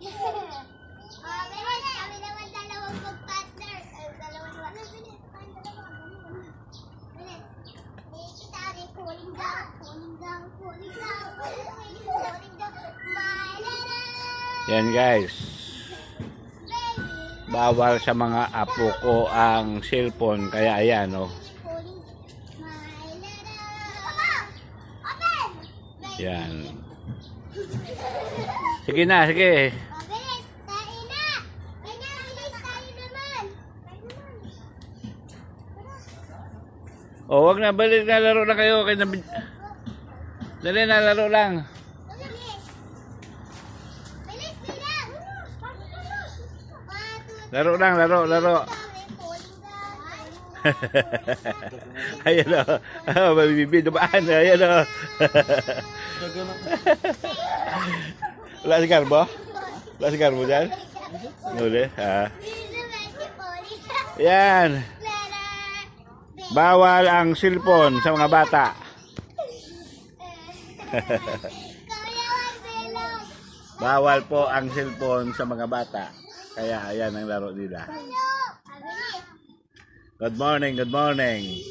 Yan guys. Bawal sa mga apo ko ang cellphone kaya ayan oh. Yan. Sige na, sige. O, wag na. Balik na laro na kayo. Kaya na... Dali na, laro lang. Laro lang, laro, laro. Ayan o. Oh, mabibibid. Dumaan. Ayan o. Wala si Carbo? Wala si Carbo dyan? Uli. Ah. Yan. Bawal ang cellphone sa mga bata. Bawal po ang cellphone sa mga bata. Kaya ayan ang laro nila. Good morning, good morning.